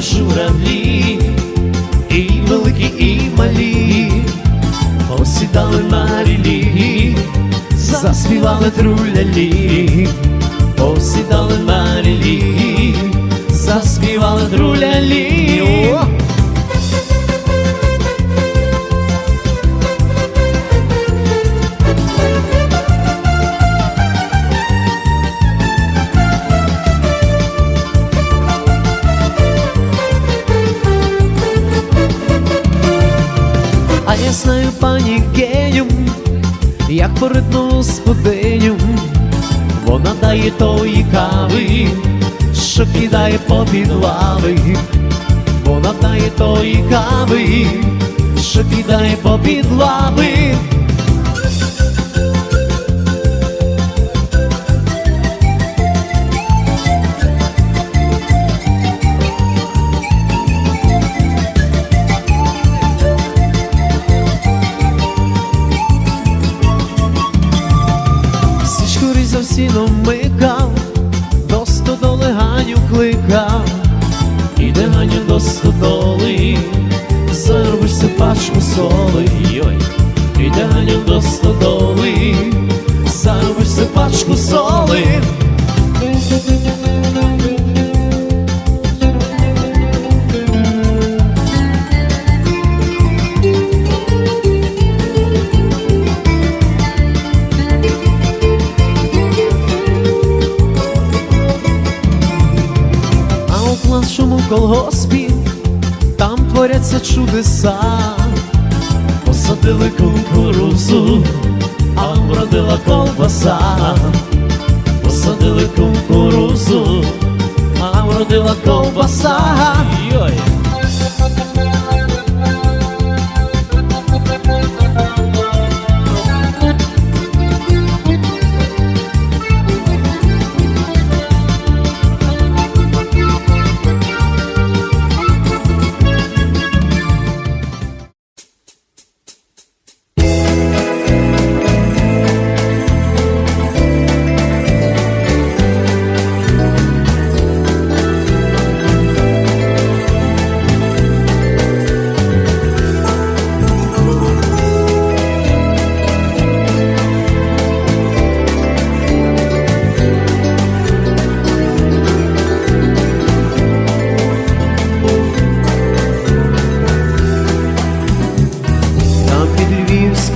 журавлі, і великі, і малі, осідали на рілі, заспівали трулялі, осідали на рілі, заспівали трулялі. Пані Геню, як поритну господиню, вона дає тої кави, що кидає по підлави, вона дає тої кави, що кидає попід лави. Сіном микав, до стодоли Ганю кликав, іде Ганю до стодоли, заробишся пачку соли, йой, іде Ганю до стодоли, заробишся пачку соли. Колгоспі там творяться чудеса, посадили кукурузу, а вродила ковбаса, посадили кукурузу, а вродила ковбаса. Йой.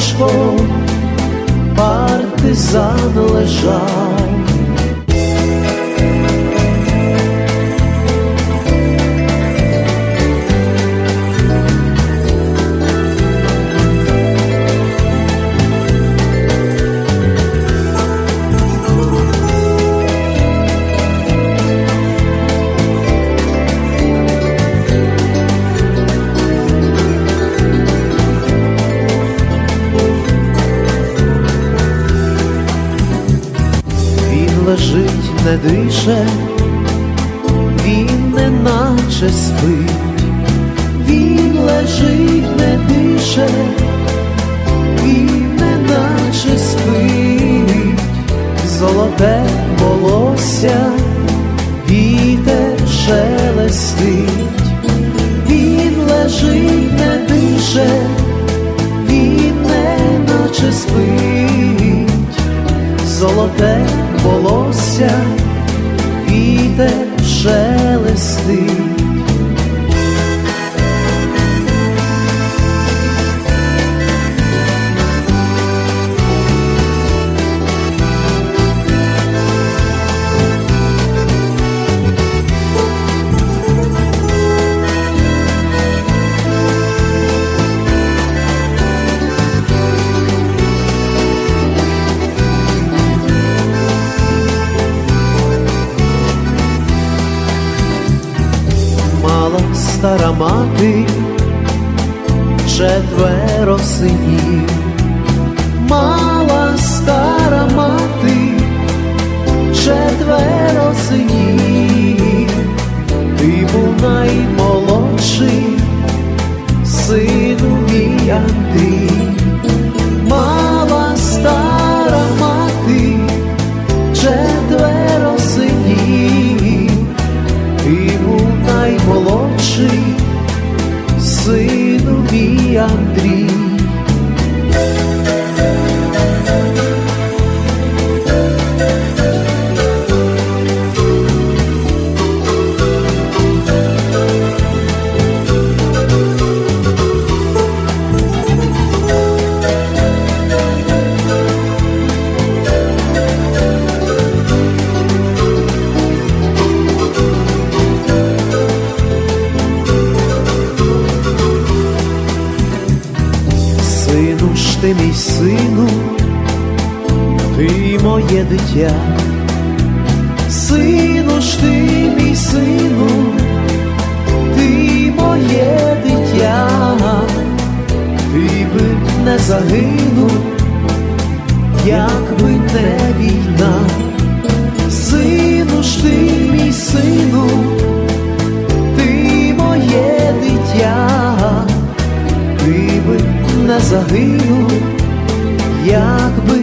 дубочком партизан лежав. Не дише, він не наче спить, він лежить, не дише, він не наче спить, золоте волосся, вітер шелестить, він лежить, не дише, він не наче спить. Золоте волосся, вітер шелестить. Стара мати, четверо синів, Сину ж ти мій сину, ти моє дитя, сину ж ти мій сину, ти моє. дитя загинув, якби.